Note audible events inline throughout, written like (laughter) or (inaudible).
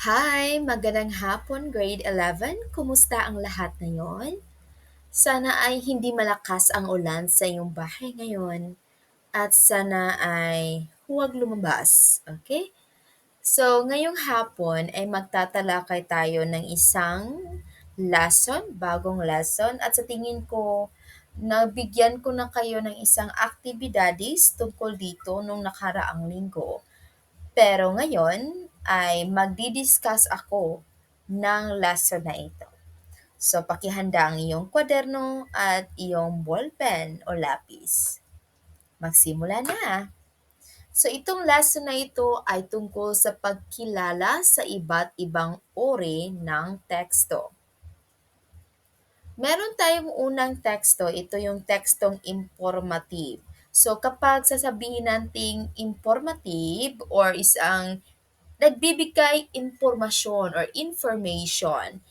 Hi! Magandang hapon, grade 11. Kumusta ang lahat ngayon? Sana ay hindi malakas ang ulan sa iyong bahay ngayon at sana ay huwag lumabas, okay? So, ngayong hapon ay magtatalakay tayo ng isang lesson, bagong lesson at sa tingin ko nabigyan ko na kayo ng isang aktibidades tungkol dito nung nakaraang linggo. Pero ngayon ay magdi-discuss ako ng lesson na ito. So, pakihanda ang iyong kwaderno at iyong ballpen o lapis. Magsimula na! So, itong lesson na ito ay tungkol sa pagkilala sa iba't ibang uri ng teksto. Meron tayong unang teksto, ito yung tekstong informative. So, kapag sasabihin nating informative or isang nagbibigay impormasyon or information,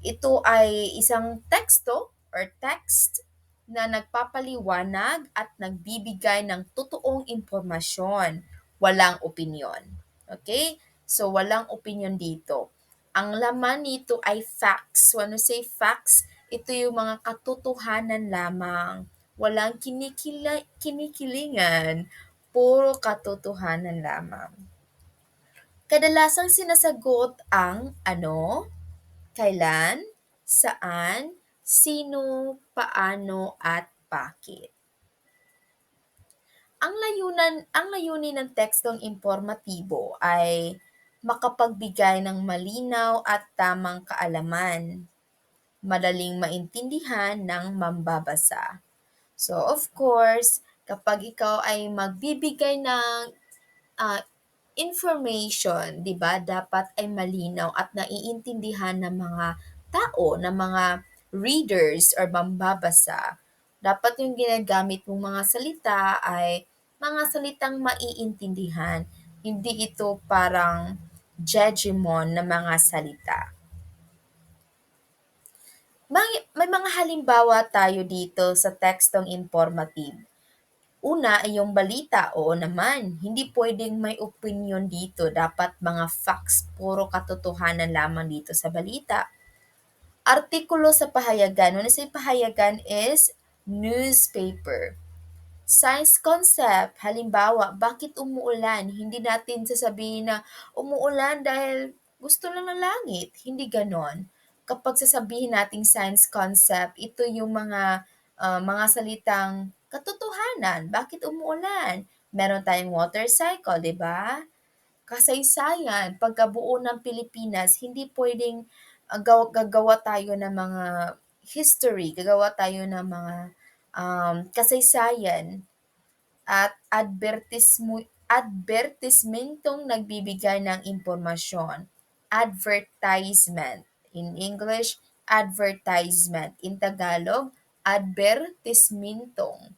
ito ay isang teksto or text na nagpapaliwanag at nagbibigay ng totoong impormasyon, walang opinyon. Okay? So, walang opinyon dito. Ang laman nito ay facts. When we say facts, ito yung mga katotohanan lamang. Walang kinikila, kinikilingan, puro katotohanan lamang. Kadalasang sinasagot ang ano, kailan, saan, sino, paano, at bakit. Ang layunan, ang layunin ng tekstong informatibo ay makapagbigay ng malinaw at tamang kaalaman, madaling maintindihan ng mambabasa. So of course, kapag ikaw ay magbibigay ng uh, information, 'di ba? Dapat ay malinaw at naiintindihan ng mga tao, ng mga readers or mambabasa. Dapat yung ginagamit mong mga salita ay mga salitang maiintindihan. Hindi ito parang judgmon na mga salita. May, may mga halimbawa tayo dito sa tekstong informative. Una ay yung balita, oo naman, hindi pwedeng may opinion dito. Dapat mga facts, puro katotohanan lamang dito sa balita. Artikulo sa pahayagan. When I say pahayagan is newspaper. Science concept, halimbawa, bakit umuulan? Hindi natin sasabihin na umuulan dahil gusto lang ng langit. Hindi ganon. Kapag sasabihin nating science concept, ito yung mga uh, mga salitang katotohanan. Bakit umuulan? Meron tayong water cycle, di ba? Kasaysayan, pagkabuo ng Pilipinas, hindi pwedeng uh, gagawa tayo ng mga history, gagawa tayo ng mga um, kasaysayan at advertismo, advertisementong nagbibigay ng impormasyon. Advertisement. In English, advertisement. In Tagalog, advertisementong.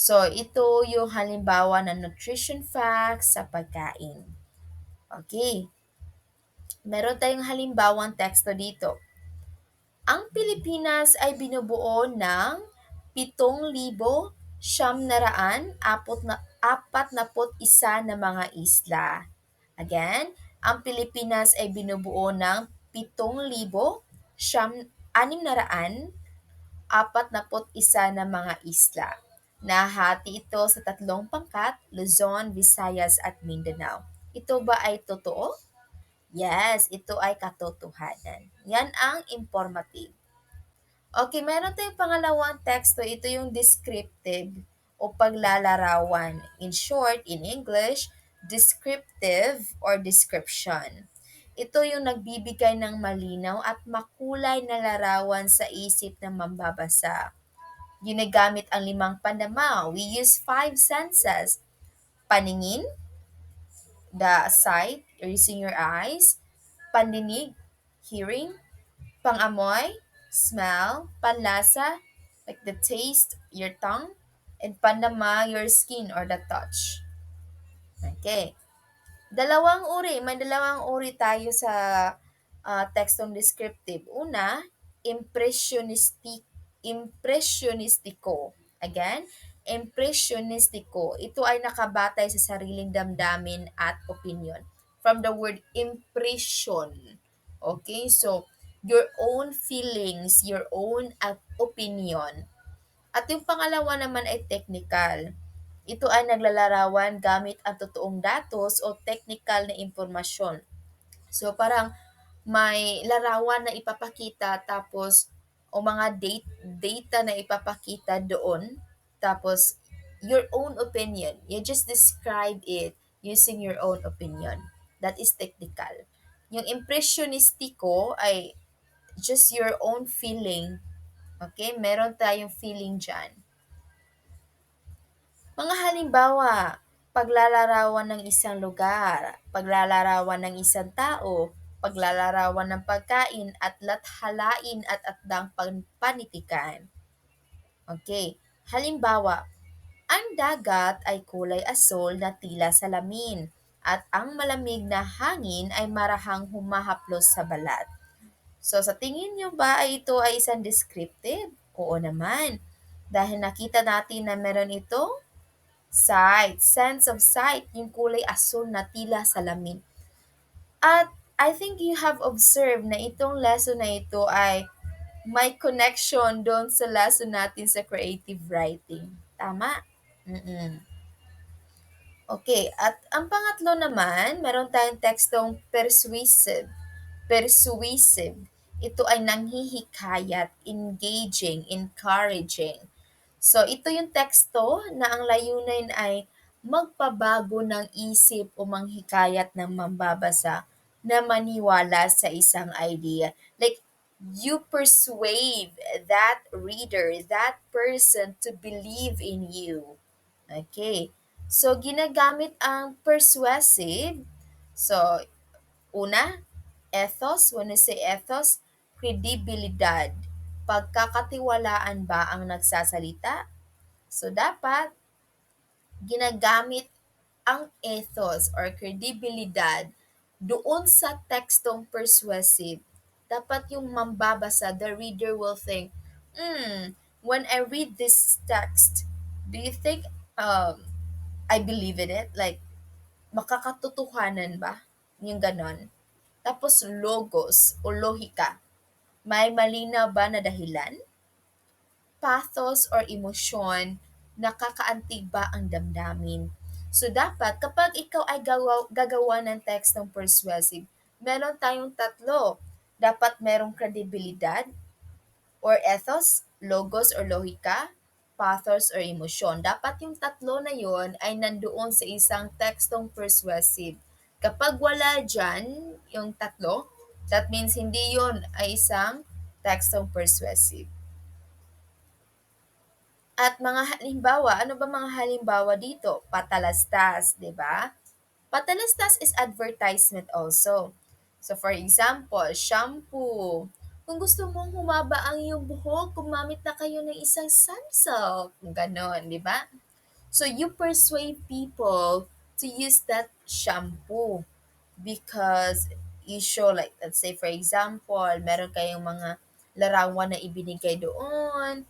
So, ito yung halimbawa ng nutrition facts sa pagkain. Okay. Meron tayong halimbawang teksto dito. Ang Pilipinas ay binubuo ng 7,000 siyam naraan apot na mga isla. Again, ang Pilipinas ay binubuo ng 7,000 siyam anim naraan apat na pot isa na mga isla. Nahati ito sa tatlong pangkat, Luzon, Visayas at Mindanao. Ito ba ay totoo? Yes, ito ay katotohanan. Yan ang informative. Okay, meron tayong pangalawang teksto. Ito yung descriptive o paglalarawan. In short, in English, descriptive or description. Ito yung nagbibigay ng malinaw at makulay na larawan sa isip ng mambabasa. Ginagamit ang limang panama. We use five senses. Paningin, the sight, using your eyes. Pandinig, hearing. Pangamoy, smell, panlasa, like the taste, your tongue, and panama, your skin or the touch. Okay. Dalawang uri, may dalawang uri tayo sa uh, tekstong descriptive. Una, impressionistic, impressionistiko. Again, impressionistiko. Ito ay nakabatay sa sariling damdamin at opinion. from the word impression. Okay, so your own feelings, your own opinion. At yung pangalawa naman ay technical. Ito ay naglalarawan gamit ang totoong datos o technical na impormasyon. So parang may larawan na ipapakita tapos o mga date, data na ipapakita doon tapos your own opinion. You just describe it using your own opinion. That is technical. Yung impressionistiko ay just your own feeling. Okay? Meron tayong feeling dyan. Mga halimbawa, paglalarawan ng isang lugar, paglalarawan ng isang tao, paglalarawan ng pagkain at lathalain at atdang panitikan. Okay, halimbawa, ang dagat ay kulay asol na tila salamin at ang malamig na hangin ay marahang humahaplos sa balat. So sa tingin nyo ba ay ito ay isang descriptive? Oo naman. Dahil nakita natin na meron itong sight, sense of sight, yung kulay asul na tila salamin. At I think you have observed na itong lesson na ito ay may connection doon sa lesson natin sa creative writing. Tama? Mm-mm. Okay, at ang pangatlo naman, meron tayong tekstong persuasive. Persuasive. Ito ay nanghihikayat, engaging, encouraging. So, ito yung teksto na ang layunin ay magpabago ng isip o manghikayat ng mambabasa na maniwala sa isang idea. Like, you persuade that reader, that person to believe in you. Okay. So, ginagamit ang persuasive. So, una, ethos. When we say ethos, credibilidad pagkakatiwalaan ba ang nagsasalita? So, dapat ginagamit ang ethos or credibilidad doon sa tekstong persuasive. Dapat yung mambabasa, the reader will think, hmm, when I read this text, do you think um, I believe in it? Like, makakatotohanan ba? Yung ganon. Tapos logos o lohika may malinaw ba na dahilan? Pathos or emosyon, nakakaantig ba ang damdamin? So dapat kapag ikaw ay gawa, gagawa ng text ng persuasive, meron tayong tatlo. Dapat merong kredibilidad or ethos, logos or lohika, pathos or emosyon. Dapat yung tatlo na yon ay nandoon sa isang tekstong persuasive. Kapag wala dyan, yung tatlo, That means hindi yon ay isang tekstong persuasive. At mga halimbawa, ano ba mga halimbawa dito? Patalastas, di ba? Patalastas is advertisement also. So for example, shampoo. Kung gusto mong humaba ang iyong buhok, gumamit na kayo ng isang sunsilk. Ganon, di ba? So you persuade people to use that shampoo because issue like let's say for example, meron kayong mga larawan na ibinigay doon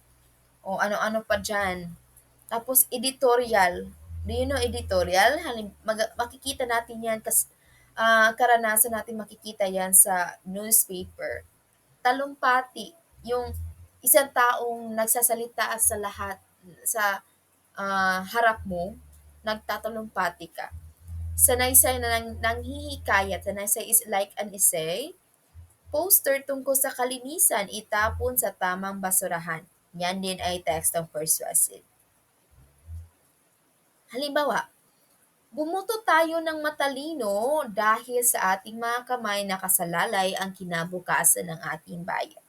o ano-ano pa dyan. Tapos editorial. Do you know editorial? Halim, mag, makikita natin yan kas uh, karanasan natin makikita yan sa newspaper. Talumpati, yung isang taong nagsasalita sa lahat sa uh, harap mo, nagtatalumpati ka Sanaysay na nang, nanghihikayat, sanaysay is like an essay. Poster tungkol sa kalinisan, itapon sa tamang basurahan. Yan din ay tekstong persuasive. Halimbawa, bumuto tayo ng matalino dahil sa ating mga kamay nakasalalay ang kinabukasan ng ating bayan.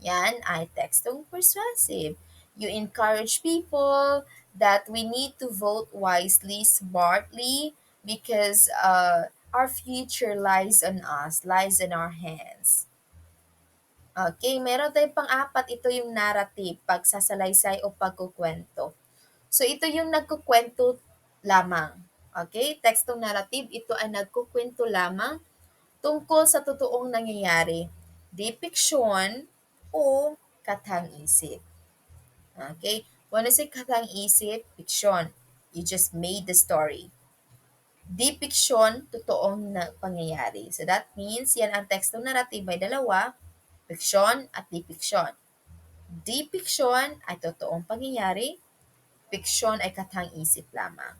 Yan ay tekstong persuasive. You encourage people that we need to vote wisely, smartly, because uh, our future lies on us, lies in our hands. Okay, meron tayong pang-apat, ito yung narrative, pagsasalaysay o pagkukwento. So, ito yung nagkukwento lamang. Okay, tekstong narrative, ito ay nagkukwento lamang tungkol sa totoong nangyayari, depiction o katang-isip. Okay, when I say katang-isip, fiction, you just made the story. Depiction, totoong na pangyayari. So that means, yan ang tekstong narrative may dalawa, fiction at depiction. Depiction ay totoong pangyayari, fiction ay katang-isip lamang.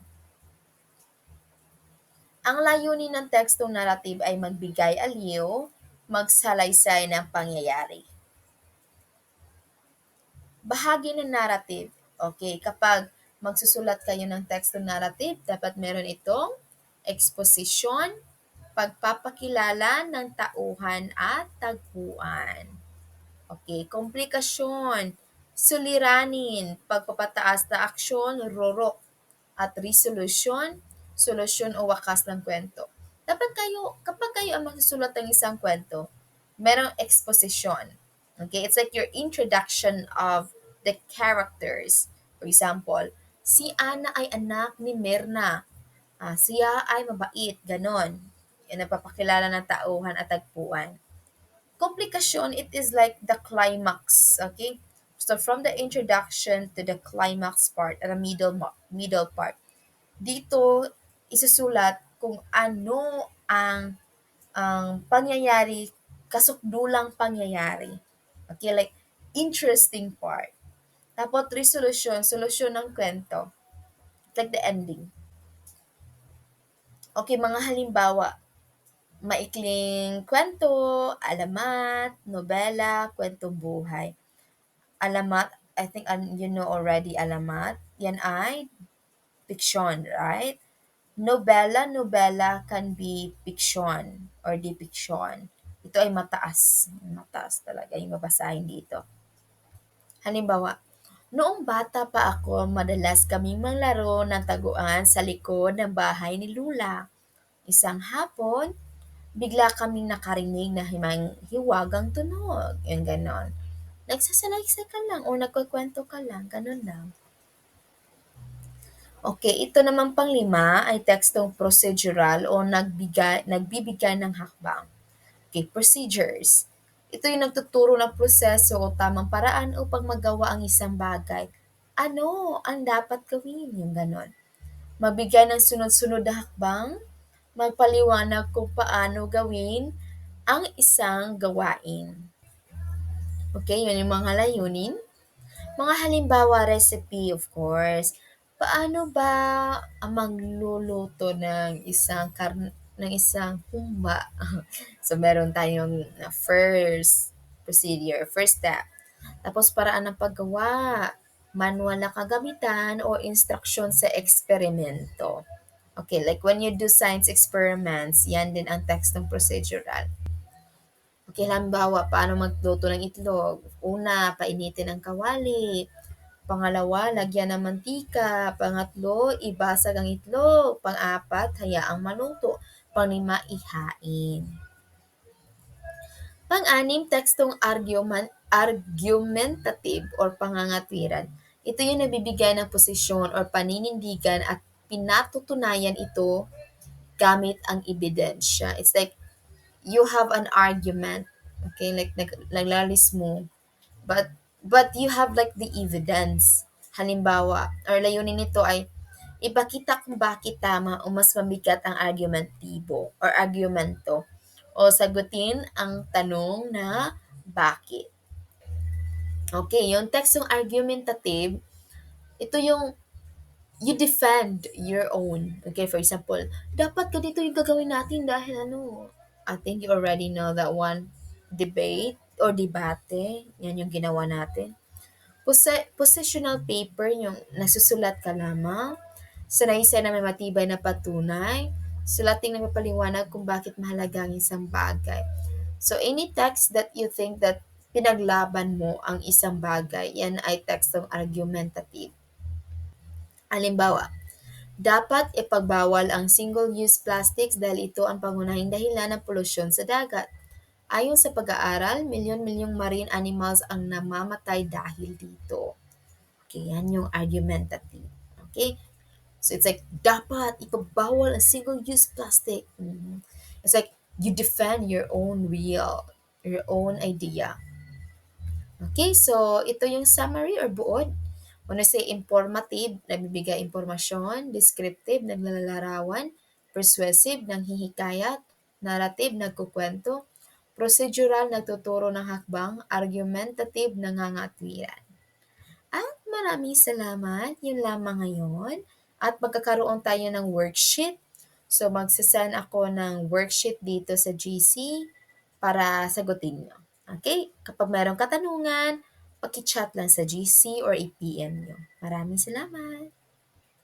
Ang layunin ng tekstong narrative ay magbigay aliw, magsalaysay ng pangyayari. Bahagi ng narrative. Okay, kapag magsusulat kayo ng tekstong narrative, dapat meron itong exposition, pagpapakilala ng tauhan at tagpuan. Okay, komplikasyon, suliranin, pagpapataas na aksyon, rorok, at resolution, solusyon o wakas ng kwento. Dapat kayo, kapag kayo ang magsusulat ng isang kwento, merong exposition. Okay, it's like your introduction of the characters. For example, si Ana ay anak ni Mirna. Ah, siya ay mabait, ganon. Yan ang papakilala ng tauhan at tagpuan. Komplikasyon, it is like the climax, okay? So from the introduction to the climax part, the middle, middle part, dito isusulat kung ano ang ang pangyayari, kasukdulang pangyayari. Okay, like interesting part. Tapos resolution, solusyon ng kwento. Like the ending. Okay, mga halimbawa. Maikling kwento, alamat, nobela, kwentong buhay. Alamat, I think um, you know already alamat. Yan ay fiction, right? Nobela, nobela can be fiction or depiction. Ito ay mataas. Mataas talaga yung babasahin dito. Halimbawa, noong bata pa ako, madalas kaming manglaro ng taguan sa likod ng bahay ni Lula. Isang hapon, bigla kaming nakarinig na himang hiwagang tunog. Yung ganon. Nagsasalaysay ka lang o nagkukwento ka lang. Ganon lang. Okay, ito naman panglima ay tekstong procedural o nagbigay, nagbibigay ng hakbang. Okay, procedures. Ito yung nagtuturo ng proseso o tamang paraan upang magawa ang isang bagay. Ano ang dapat gawin? Yung ganon. Mabigay ng sunod-sunod na hakbang, magpaliwanag kung paano gawin ang isang gawain. Okay, yun yung mga layunin. Mga halimbawa, recipe, of course paano ba ang magluluto ng isang karn ng isang humba? (laughs) so, meron tayong first procedure, first step. Tapos, paraan ng paggawa, manual na kagamitan o instruction sa eksperimento. Okay, like when you do science experiments, yan din ang text ng procedural. Okay, halimbawa, paano magluto ng itlog? Una, painitin ang kawali. Pangalawa, lagyan ng mantika. Pangatlo, ibasag ang itlog. Pang-apat, hayaang maluto. Panglima, ihain. Pang-anim, tekstong argument, argumentative or pangangatwiran. Ito yung nabibigay ng posisyon or paninindigan at pinatutunayan ito gamit ang ebidensya. It's like, you have an argument. Okay, like naglalis mo. But but you have like the evidence. Halimbawa, or layunin nito ay ipakita kung bakit tama o mas mabigat ang argumentibo or argumento o sagutin ang tanong na bakit. Okay, yung tekstong argumentative, ito yung you defend your own. Okay, for example, dapat ganito yung gagawin natin dahil ano, I think you already know that one debate or debate, yan yung ginawa natin. Pos- positional paper, yung nasusulat ka lamang, sanaysay na may matibay na patunay, sulating na mapaliwanag kung bakit mahalaga ang isang bagay. So, any text that you think that pinaglaban mo ang isang bagay, yan ay tekstong argumentative. Halimbawa, dapat ipagbawal ang single-use plastics dahil ito ang pangunahing dahilan ng polusyon sa dagat. Ayon sa pag-aaral, milyon-milyong marine animals ang namamatay dahil dito. Okay, yan yung argumentative. Okay? So it's like, dapat ipabawal ang single-use plastic. Mm-hmm. It's like, you defend your own real, your own idea. Okay, so ito yung summary or buod. When I say informative, nabibigay impormasyon, descriptive, naglalarawan, persuasive nanghihikayat, narrative nagkukwento, procedural nagtuturo ng hakbang, argumentative nangangatwiran. At maraming salamat, yun lamang ngayon. At magkakaroon tayo ng worksheet. So magsasend ako ng worksheet dito sa GC para sagutin nyo. Okay? Kapag mayroong katanungan, paki-chat lang sa GC or i-PM nyo. Maraming salamat!